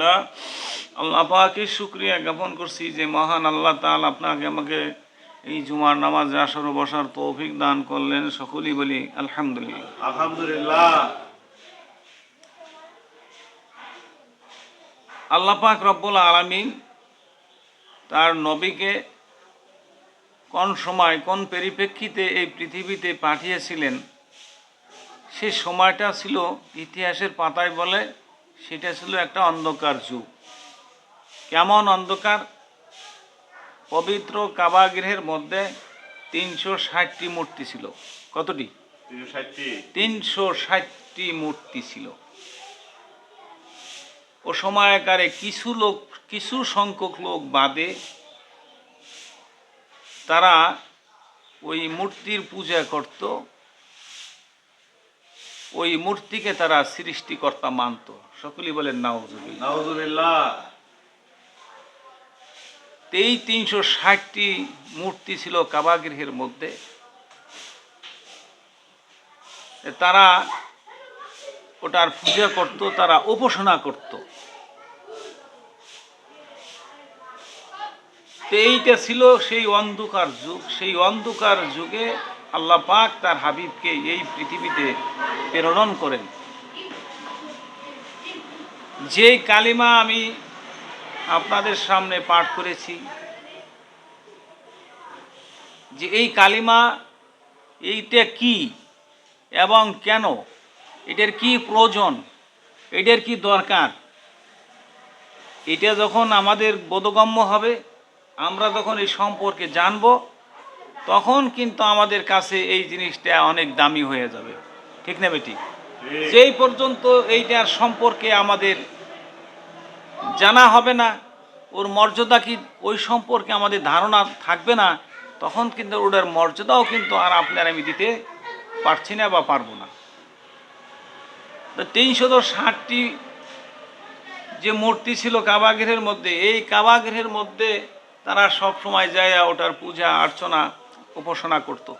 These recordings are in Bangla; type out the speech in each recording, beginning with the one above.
আলহামদুলিল্লাহ। আল্লাহ পাকে শুক্রিয়া জ্ঞাপন করছি যে মহান আল্লাহ তাল আপনাকে আমাকে এই জুমার নামাজে আসর বসার তৌফিক দান করলেন সকলেই বলি আলহামদুলিল্লাহ। আলহামদুলিল্লাহ। আল্লাহ পাক রব্বুল আলমিন তার নবীকে কোন সময় কোন পরিপ্রেক্ষিতে এই পৃথিবীতে পাঠিয়েছিলেন সে সময়টা ছিল ইতিহাসের পাতায় বলে সেটা ছিল একটা অন্ধকার যুগ। কেমন অন্ধকার? পবিত্র কাবাগৃহের মধ্যে তিনশো ষাটটি মূর্তি ছিল। কতটি? তিনশো ষাটটি। মূর্তি ছিল। ও সময়কারে কিছু লোক কিছু সংখ্যক লোক বাদে তারা ওই মূর্তির পূজা করত। ওই মূর্তিকে তারা সৃষ্টিকর্তা মানত। সকলেই বলেন নাউজুবিল্লাহ। নাউজুবিল্লাহ। এই তিনশো ষাটটি মূর্তি ছিল কাবাগৃহের মধ্যে। তারা ওটার পূজা করত তারা উপাসনা করত। তো এইটা ছিল সেই অন্ধকার যুগ। সেই অন্ধকার যুগে আল্লাহ পাক তার হাবিবকে এই পৃথিবীতে প্রেরণ করেন। যে কালিমা আমি আপনাদের সামনে পাঠ করেছি, যে এই কালিমা এইটা কি এবং কেন, এটার কি প্রয়োজন, এটার কি দরকার, এটা যখন আমাদের বোধগম্য হবে, আমরা যখন এই সম্পর্কে জানব তখন কিন্তু আমাদের কাছে এই জিনিসটা অনেক দামি হয়ে যাবে। ঠিক না বেটি? যেই পর্যন্ত এইটার সম্পর্কে আমাদের জানা হবে না, ওর মর্যাদা কি ওই সম্পর্কে আমাদের ধারণা থাকবে না, তখন কিন্তু ওটার মর্যাদাও কিন্তু আর আপনার আমি দিতে পারছি না বা পারব না। তো তিনশত ষাটটি যে মূর্তি ছিল কাবাগৃহের মধ্যে, এই কাবাগৃহের মধ্যে তারা সব সময় যায় ওটার পূজা, অর্চনা উপাসনা করত।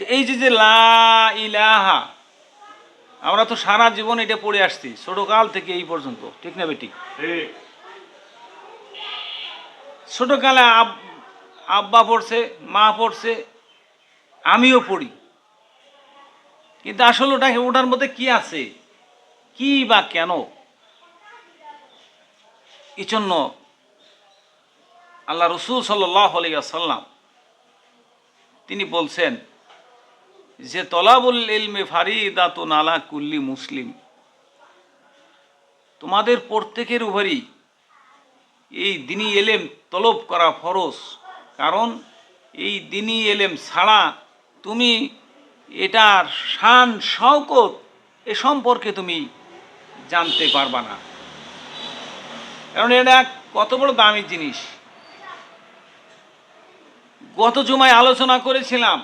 এই যে যে লা ইলাহা, আমরা তো সারা জীবন এটা পড়ে আসছি, ছোটকাল থেকে এই পর্যন্ত, ঠিক না বেটি? ছোটকালে আব, আব্বা পড়ছে, মা পড়ছে, আমিও পড়ি। কিন্তু আসলে ওটা ওটার মধ্যে কি আছে? কি বা কেন? এই জন্য আল্লাহ রসুল সাল্লাম তিনি বলছেন যে, তলাবুল ইলমে ফারিদাতুন আলা কুল্লি মুসলিম। তোমাদের প্রত্যেকের উপরই এই দিনী এলেম তলব করা ফরজ, কারণ এই দিনই এলেম ছাড়া তুমি এটার শান, শওকত এ সম্পর্কে তুমি জানতে পারবা না। কারণ এটা কত বড় দামি জিনিস। গত জুমায় আলোচনা করেছিলাম।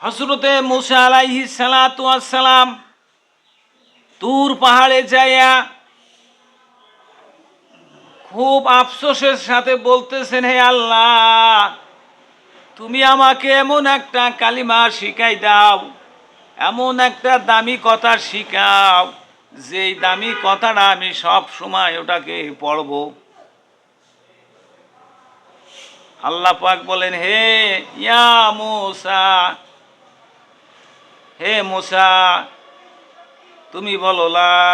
হসরতে মুসা আলাইহি সালাম তুর পাহাড়ে যাইয়া খুব আফসোসের সাথে বলতেছেন, হে আল্লাহ, তুমি আমাকে এমন একটা কালিমা শিখাই দাও, এমন একটা দামি কথা শিখাও, যেই দামি কথাটা আমি সব সময় ওটাকে পড়ব। আল্লাহ পাক বলেন হে ইয়া মুসা হে মুসা তুমি বলো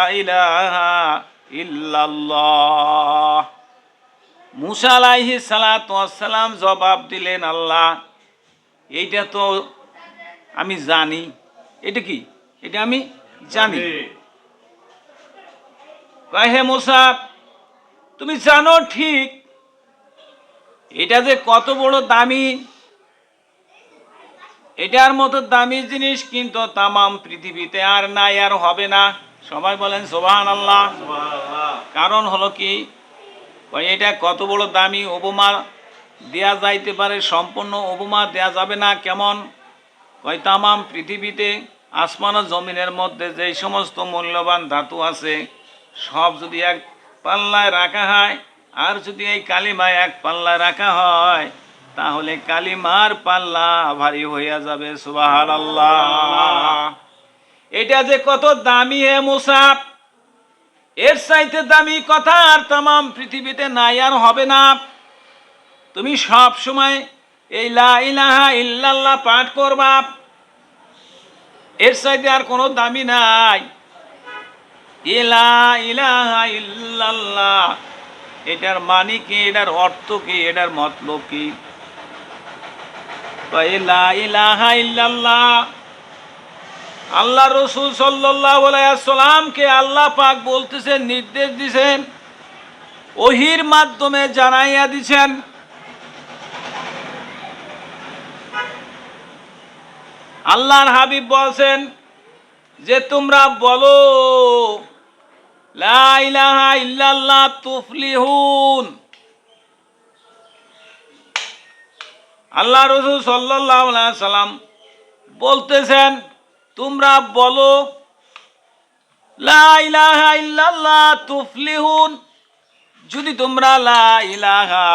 ইলাহা ইল্লাল্লাহ। মুসা আলাইহি সালাম জবাব দিলেন আল্লাহ এইটা তো আমি জানি। এটা কি? এটা আমি জানি। হে মুসা তুমি জানো ঠিক এটা যে কত বড় দামি? এটার মতো দামি জিনিস কিন্তু তামাম পৃথিবীতে আর নাই, আর হবে না। সবাই বলেন সোবাহান আল্লাহ কারণ হলো কি? এটা কত বড় দামি উপমা? দেয়া যাইতে পারে, সম্পূর্ণ উপমা দেয়া যাবে না, কেমন? কয় তামাম পৃথিবীতে, আসমান ও জমিনের মধ্যে যেই সমস্ত মূল্যবান ধাতু আছে, সব যদি এক পাল্লায় রাখা হয় আর যদি এই কালিমায় এক পাল্লায় রাখা হয়, তাহলে কালিমার পাল্লা ভারী হইয়া যাবে সুবাহ আল্লাহ এটা যে কত দামি হে মুসাফ এর চাইতে দামি কথা আর তাম পৃথিবীতে নাই আর হবে না। তুমি সব সময় এই লা ইলাহা ইল্লাল্লাহ পাঠ করবা। এর চাইতে আর কোনো দামি নাই। ইলা ইলাহা ইল্লাল্লাহ। এটার মানে কি, এটার অর্থ কি, এটার মতলব কি? আল্লাহ রসুল সাল্লামকে আল্লাহ পাক বলতেছেন, নির্দেশ দিছেন, ওহির মাধ্যমে জানাইয়া দিছেন। আল্লাহর হাবিব বলছেন যে, তোমরা বলো তুফলিহুন। আল্লাহ রসুল সাল্লাম বলতেছেন, তোমরা বলো তুফলিহুন। যদি তোমরা লা ইলাহা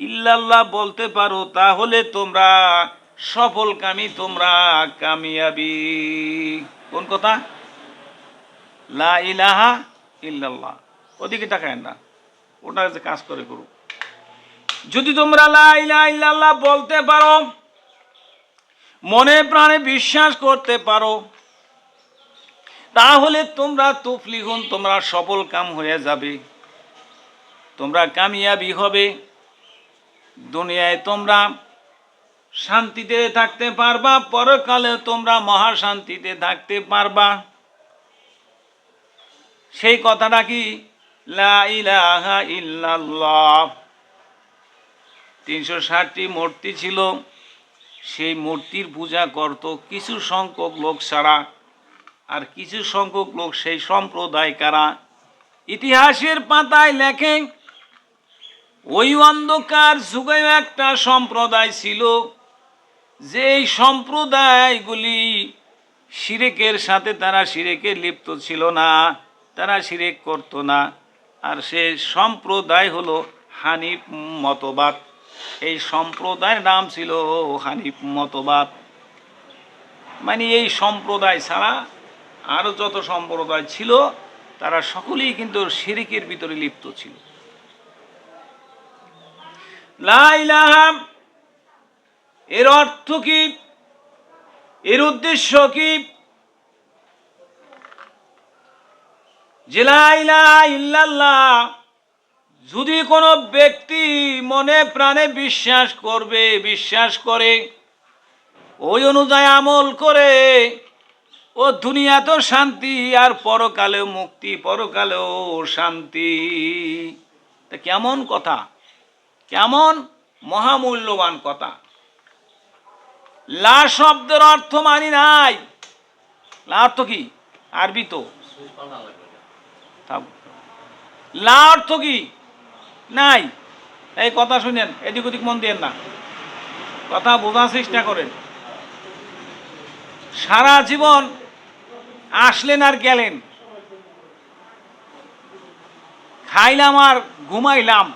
ইল্লাল্লাহ বলতে পারো, তাহলে তোমরা সফল কামি তোমরা কামিয়াবি। কোন কথা? লা ইলাহা ইল্লাল্লাহ। ওদিকে তাকায় না। ওটা কাজ করে করুক যদি তোমরা লা ইল্লাল্লাহ বলতে পারো, মনে প্রাণে বিশ্বাস করতে পারো, তাহলে তোমরা তুফলিগুন, তোমরা সফল কাম হয়ে যাবে। তোমরা কামিয়াবি হবে। দুনিয়ায় তোমরা শান্তিতে থাকতে পারবা, পরকালে তোমরা মহাশান্তিতে থাকতে পারবা। সেই কথাটা কি? লা ইলাহা ইল্লাল্লাহ। তিনশো ষাটটি মূর্তি ছিল। সেই মূর্তির পূজা করত কিছু সংখ্যক লোক ছাড়া। আর কিছু সংখ্যক লোক সেই সম্প্রদায় কারা ইতিহাসের পাতায় লেখে, ওই অন্ধকার যুগে একটা সম্প্রদায় ছিল। যে এই সম্প্রদায়গুলি শিরেকের সাথে তারা শিরেকে লিপ্ত ছিল না। তারা শিরেক করত না। আর সে সম্প্রদায় হলো হানিফ মতবাদ। এই সম্প্রদায়ের নাম ছিল হানিফ মতবাদ। মানে এই সম্প্রদায় ছাড়া আরও যত সম্প্রদায় ছিল, তারা সকলেই কিন্তু শিরিকের ভিতরে লিপ্ত ছিল। এর অর্থ কি? এর উদ্দেশ্য কি যে লা ইলাহা যদি কোনো ব্যক্তি মনে প্রাণে বিশ্বাস করবে, বিশ্বাস করে, ওই অনুযায়ী আমল করে, ও দুনিয়া তো শান্তি আর পরকালেও মুক্তি, পরকালেও শান্তি। তা কেমন কথা? কেমন মহামূল্যবান কথা? লা শব্দের অর্থ মানি নাই। লা অর্থ কি? আরবি তো। লা অর্থ কি? নাই। এই কথা শুনেন, এদিক ওদিক মন দিয়েন না। কথা বোঝার চেষ্টা করেন। সারা জীবন আসলেন আর গেলেন। খাইলাম আর ঘুমাইলাম।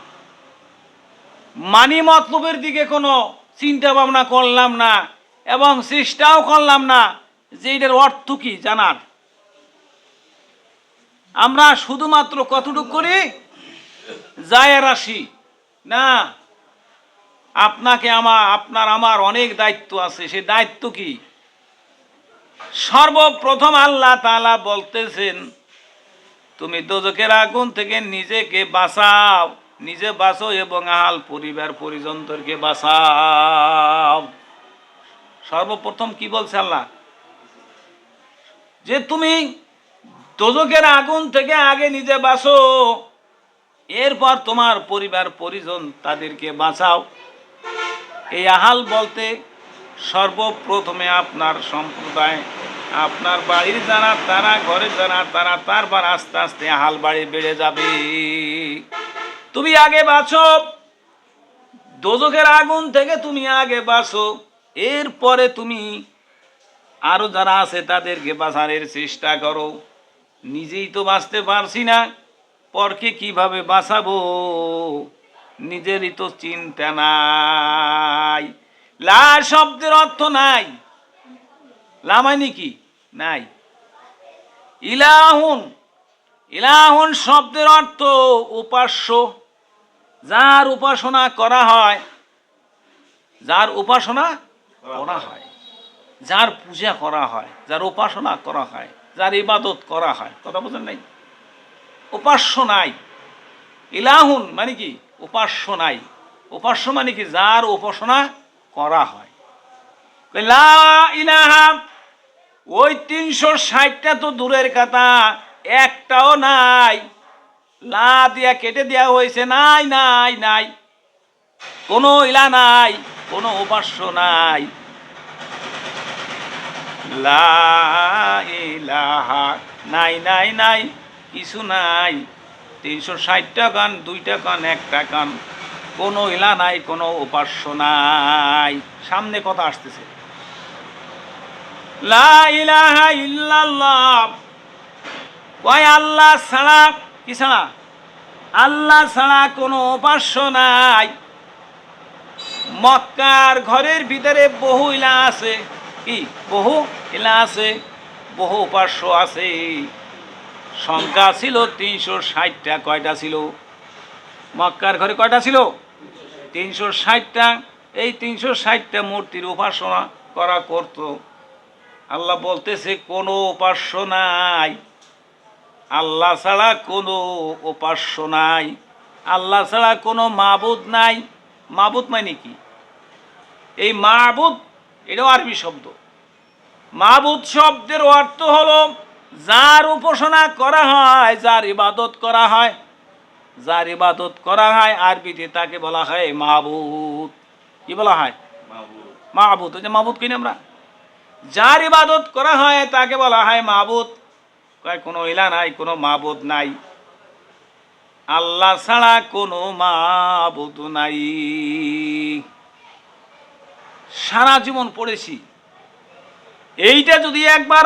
মানি মতলবের দিকে কোনো চিন্তা ভাবনা করলাম না এবং চেষ্টাও করলাম না যে এটার অর্থ কি জানার। আমরা শুধুমাত্র কতটুকু করি? যায় আসি না, আপনাকে আমার, আপনার আমার অনেক দায়িত্ব আছে। সেই দায়িত্ব কি? সর্বপ্রথম আল্লাহ তাআলা বলতেছেন, তুমি দোজকের আগুন থেকে নিজেকে বাঁচাও। নিজে বাঁচো এবং আহাল পরিবার পরিজনদেরকে বাঁচাও। সর্বপ্রথম কি বলছে আল্লাহ? যে তুমি দোজকের আগুন থেকে আগে নিজে বাঁচো। এরপর তোমার পরিবার পরিজন তাদেরকে বাঁচাও। এই আহাল বলতে সর্বপ্রথমে আপনার সম্প্রদায়, আপনার বাড়ির যারা, তারা ঘরে যারা, তারা তারপর আস্তে আস্তে আহাল বাড়ি বেড়ে যাবে। তুমি আগে বাঁচো দোজকের আগুন থেকে তুমি আগে বাঁচো। এরপরে তুমি আরও যারা আছে তাদেরকে বাঁচানোর চেষ্টা করো। নিজেই তো বাঁচতে পারছি না, পরকে কীভাবে বাঁচাবো? নিজেরই তো চিন্তা নাই। লা শব্দের অর্থ নাই। লামাইনি কি? নাই। ইলাহুন ইলাহুন শব্দের অর্থ উপাস্য, যার উপাসনা করা হয়, যার উপাসনা করা হয়, যার পূজা করা হয়, যার উপাসনা করা হয়। যার ইবাদত করা হয়। কথা বোঝেন নাই? উপাস্য নাই। ইলাহুন মানে কি? উপাস্য নাই। উপাস্য মানে কি? যার উপাসনা করা হয়। ইলাহা, ওই তিনশো ষাটটা তো দূরের কথা, একটাও নাই। লা দিয়া কেটে দেওয়া হয়েছে, নাই নাই নাই। কোনো ইলা নাই, কোনো উপাস্য নাই। লা ইলাহা, নাই নাই নাই, কিছু নাই। তিনশো ষাটটা গান, দুইটা গান, একটা গান। কোনো ইলা নাই, কোনো উপাস্য নাই। সামনে কথা আসতেছে। লা ইলাহা ইল্লাল্লাহ। কয়, আল্লাহ ছাড়া কি ছাড়া? আল্লাহ ছাড়া কোনো উপাস্য নাই। মক্কার ঘরের ভিতরে বহু ইলা আছে। কি? বহু ইলা আছে, বহু উপাস্য আছে। সংখ্যা ছিল তিনশো ষাটটা, কয়টা ছিল? মক্কার ঘরে কয়টা ছিল? তিনশো ষাটটা। এই তিনশো ষাটটা মূর্তির উপাসনা করা করতো। আল্লাহ বলতেছে, কোনো উপাস্য নাই। আল্লাহ ছাড়া কোনো উপাস্য নাই। আল্লাহ ছাড়া কোনো মাবুদ নাই। মাবুদ মানে কি? এই মাবুদ এটাও আরবি শব্দ। মাবুদ শব্দের অর্থ হলো, যার উপাসনা করা হয়, যার ইবাদত করা হয়। যার ইবাদত করা হয়, আরবিতে তাকে বলা হয় মাবুদ। কি বলা হয়? মাহবুদ ওই যে মাহবুদ কিনে আমরা। যার ইবাদত করা হয়, তাকে বলা হয় মাহবুদ কোনো ইলা নাই, কোনো মাহবুদ নাই। আল্লাহ ছাড়া কোনো মাহবুদ নাই। সারা জীবন পড়েছি। এইটা যদি একবার